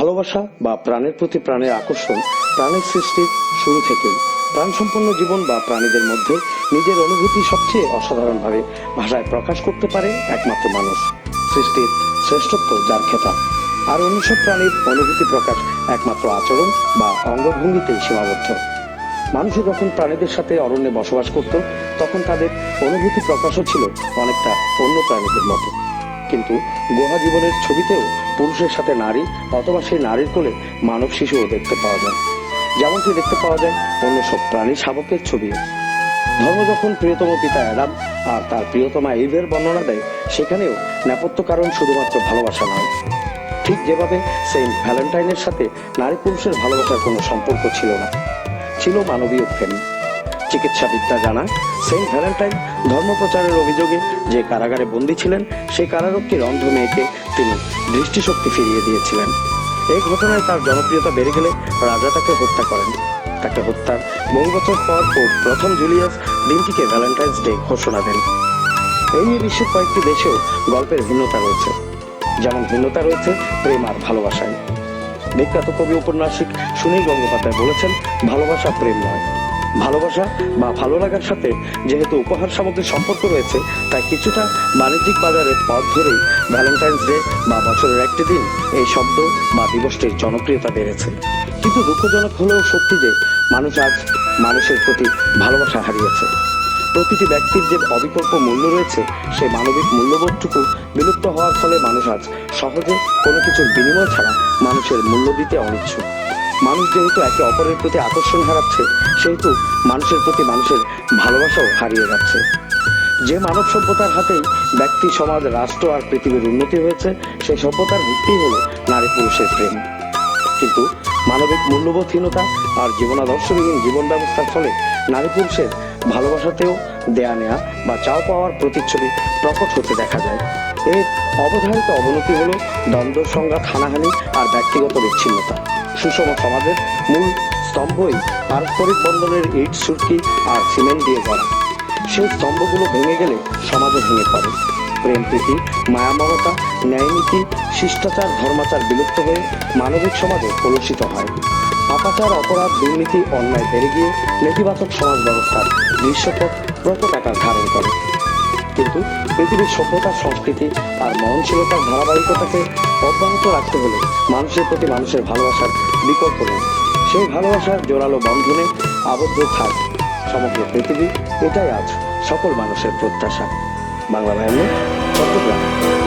ভালোবাসা বা প্রাণের প্রতি প্রাণের আকর্ষণ, প্রাণের সৃষ্টির শুরু থেকেই। প্রাণসম্পন্ন জীবন বা প্রাণীদের মধ্যে নিজের অনুভূতি সবচেয়ে অসাধারণভাবে ভাষায় প্রকাশ করতে পারে একমাত্র মানুষ, সৃষ্টির শ্রেষ্ঠত্ব যার খেতা আর অন্য সব প্রাণীর অনুভূতি প্রকাশ একমাত্র আচরণ বা অঙ্গভঙ্গিতেই সীমাবদ্ধ। মানুষ যখন প্রাণীদের সাথে অরণ্যে বসবাস করত, তখন তাদের অনুভূতি প্রকাশও ছিল অনেকটা অন্য প্রাণীদের মতো। কিন্তু গুহা জীবনের ছবিতেও পুরুষের সাথে নারী অথবা সেই নারীর কোলে মানব শিশুও দেখতে পাওয়া যায়। যেমনটি দেখতে পাওয়া যায় অন্য সব প্রাণী শাবকের ছবিও। ধর্ম যখন প্রিয়তম পিতা অ্যাডাম আর তার প্রিয়তমা ইভের বর্ণনা দেয়, সেখানেও নেপথ্য কারণ শুধুমাত্র ভালোবাসা নয়। ঠিক যেভাবে সেন্ট ভ্যালেন্টাইনের সাথে নারী পুরুষের ভালোবাসার কোনো সম্পর্ক ছিল না। ছিল মানবীয় প্রেম। চিকিৎসাবিদ্যা জানা সেন্ট ভ্যালেন্টাইন ধর্মপ্রচারের অভিযোগে যে কারাগারে বন্দী ছিলেন, সেই কারারক্ষীর অন্ধ মেয়েকে তিনি দৃষ্টিশক্তি ফিরিয়ে দিয়েছিলেন। এই ঘটনায় তার জনপ্রিয়তা বেড়ে গেলে রাজা তাকে হত্যা করেন। তাকে হত্যার বহু বছর পর পোপ প্রথম জুলিয়াস দিনটিকে ভ্যালেন্টাইন্স ডে ঘোষণা দেন। এই নিয়ে বিশ্বের কয়েকটি দেশেও গল্পের ভিন্নতা রয়েছে। যেমন ভিন্নতা রয়েছে প্রেম আর ভালোবাসায়। বিখ্যাত কবি উপন্যাসিক সুনীল গঙ্গোপাধ্যায় বলেছেন, ভালোবাসা প্রেম নয়। ভালোবাসা বা ভালো লাগার সাথে যেহেতু উপহার সামগ্রীর সম্পর্ক রয়েছে, তাই কিছুটা বাণিজ্যিক বাজারের পথ ধরেই ভ্যালেন্টাইন্স ডে বা বছরের একটি দিন এই শব্দ বা দিবসটির জনপ্রিয়তা বেড়েছে। কিন্তু দুঃখজনক হলেও সত্যি যে মানুষ আজ মানুষের প্রতি ভালোবাসা হারিয়েছে। প্রতিটি ব্যক্তির যে অবিকল্প মূল্য রয়েছে সেই মানবিক মূল্যবোধটুকু বিলুপ্ত হওয়ার ফলে মানুষ আজ সহজে কোনো কিছুর বিনিময় ছাড়া মানুষের মূল্য দিতে অনিচ্ছুক। মানুষ যেহেতু একে অপরের প্রতি আকর্ষণ হারাচ্ছে, সেহেতু মানুষের প্রতি মানুষের ভালোবাসাও হারিয়ে যাচ্ছে। যে মানব সভ্যতার হাতেই ব্যক্তি, সমাজ, রাষ্ট্র আর পৃথিবীর উন্নতি হয়েছে, সেই সভ্যতার ভিত্তি হল নারী পুরুষের প্রেম। কিন্তু মানবিক মূল্যবোধহীনতা আর জীবনাদর্শবিহীন জীবন ব্যবস্থার ফলে নারী পুরুষের ভালোবাসাতেও দেয়া নেয়া বা চাও পাওয়ার প্রতিচ্ছবি প্রকট হতে দেখা যায়। এর অবধারিত অবনতি হলো দ্বন্দ্ব, সংঘাত, হানাহানি আর ব্যক্তিগত বিচ্ছিন্নতা। সুষম সমাজের মূল স্তম্ভই পারস্পরিক বন্ধনের ইট, সুরকি আর সিমেন্ট দিয়ে গড়া সেই স্তম্ভগুলো ভেঙে গেলে সমাজও ভেঙে পড়ে। প্রেম প্রীতি মায়া মমতা ন্যায়নীতি, শিষ্টাচার, ধর্মাচার বিলুপ্ত হয়ে মানবিক সমাজে কলুষিত হয়। পাপাচার, অপরাধ, দুর্নীতি, অন্যায় বেড়ে গিয়ে নেতিবাচক সমাজ ব্যবস্থার দৃশ্যপট প্রকট ধারণ করে। কিন্তু পৃথিবীর সভ্যতা, সংস্কৃতি আর মননশীলতার ধারাবাহিকতাকে অব্যাহত রাখতে হলে মানুষের প্রতি মানুষের ভালোবাসার বিকল্প নেই। সেই ভালোবাসার জোরালো বন্ধনে আবদ্ধ থাক সমগ্র পৃথিবী। এটাই আজ সকল মানুষের প্রত্যাশা। বাংলা ভাইয়ের চট্টগ্রাম।